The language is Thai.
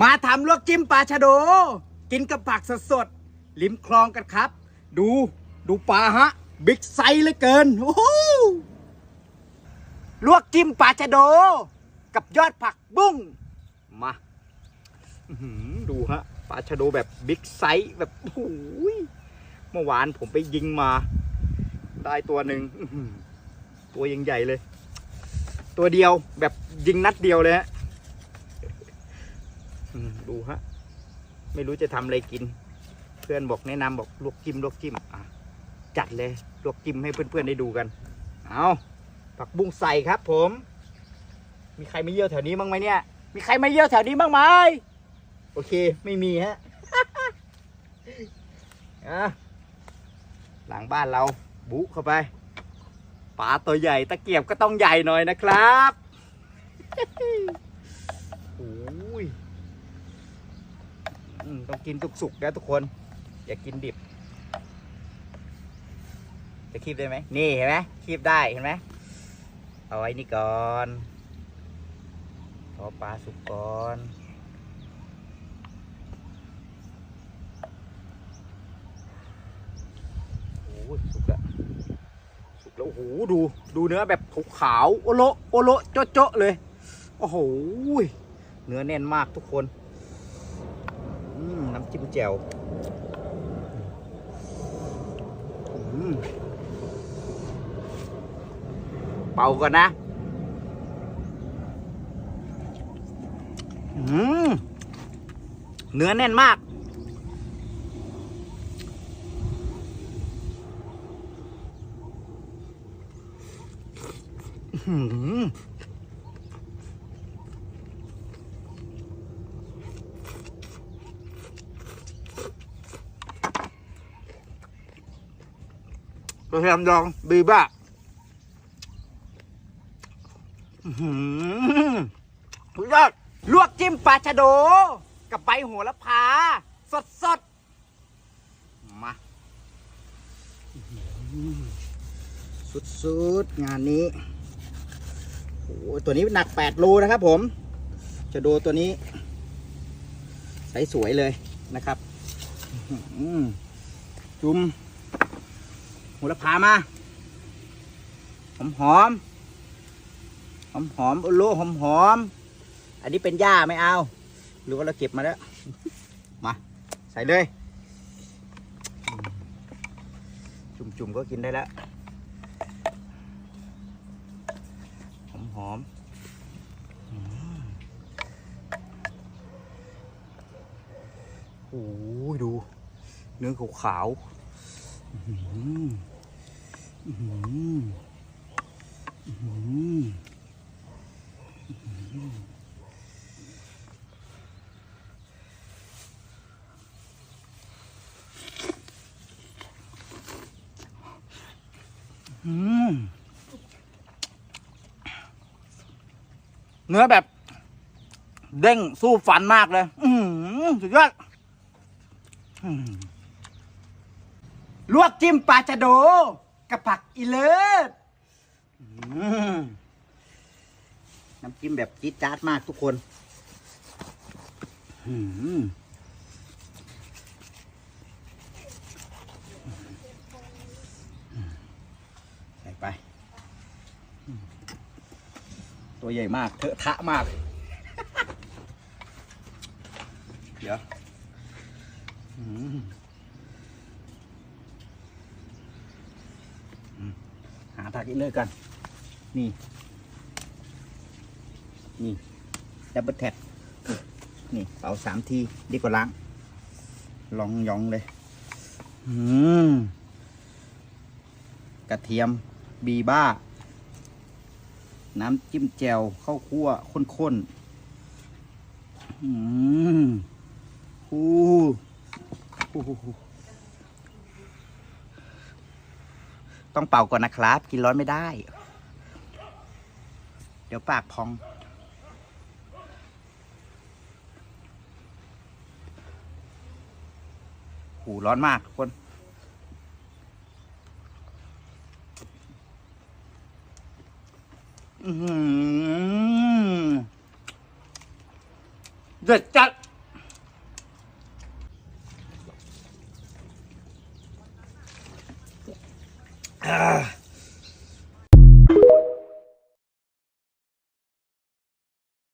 มาทำลวกจิ้มปลาชะโด กินกับผักสดๆริมคลองกันครับ ดูดูปลาฮะ บิ๊กไซส์เหลือเกินโอ้โหลวกจิ้มปลาชะโด กับยอดผักบุ้งมาดูฮะปลาชะโดแบบบิ๊กไซส์แบบโอ้โหยเมื่อวานผมไปยิงมา ได้ตัวหนึ่งตัวยังใหญ่เลย ตัวเดียวแบบยิงนัดเดียวเลยฮะ ดูฮะ ไม่รู้จะทำอะไรกิน เพื่อนบอกแนะนำบอกลวกจิ้มลวกจิ้มอะจัดเลยลวกจิ้มให้เพื่อนๆได้ดูกัน เอาผักบุ้งใส่ครับ ผม มีใครมาเยี่ยวแถวนี้บ้างไหมเนี่ย มีใครมาเยี่ยวแถวนี้บ้างไหมโอเค ไม่มีฮะหลังบ้านเรา บุเข้าไปปลาตัวใหญ่ตะเกียบก็ต้องใหญ่หน่อยนะครับ โอ้ยอืม ต้องกินสุกๆนะทุกคน อย่ากินดิบ จะคีบได้ไหม นี่เห็นไหมคีบได้เห็นไหม เอาไว้นี่ก่อนรอปลาสุกก่อนโอ้สุกแล้วสุกแล้วโอ้โหดูดูเนื้อแบบขาวโอโลโอโลโจ๊ะโจเลย โอ้โห เนื้อแน่นมากทุกคนำจิ้มแจ่วเป่าก่อนนะเนื้อแน่นมากหืม กระเทียมดองบีบ้าอื้อหือสุดยอดลวกจิ้มปลาชะโด กับใบโหระพา สดสดมาอื้อหือสุดๆงานนี้โอ้โหตัวนี้หนัก8โลนะครับผม จะโดตัวนี้ ใสสวยเลยนะครับอื้อหือจุ่ม หัวละพามาหอมหอมหอมหอมๆโอโลหอมหอมอันนี้เป็นหญ้าไม่เอา หรือว่าเราเก็บมาแล้ว มา ใส่เลย จุ่มๆก็กินได้แล้ว หอมหอมๆอืมโอ้ยดู เนื้อขาวๆ เนื้อแบบ เด้งสู้ฟันมากเลย อือหือสุดยอดลวกจิ้มปลาชะโด กับผักอีเลิศน้ำจิ้มแบบจี๊ดจ๊าดมากทุกคนใส่ไป ตัวใหญ่มากเถอะทะมาก เดี๋ยวอืมอืม หาผักอีกเลยกัน นี่ นี่ ดับเบิลแท็บนี่เป่าสามทีดีกว่าล้าง ลองยองเลย อืม กระเทียม บีบ้า น้ำจิ้มแจ่วข้าวคั่วข้นๆ อืมฮู้ฮู้ฮู้ฮู้ ต้องเป่าก่อนนะครับ กินร้อนไม่ได้ เดี๋ยวปากพอง หูร้อนมากทุกคน อื้อหือเด็ดจัด อ่า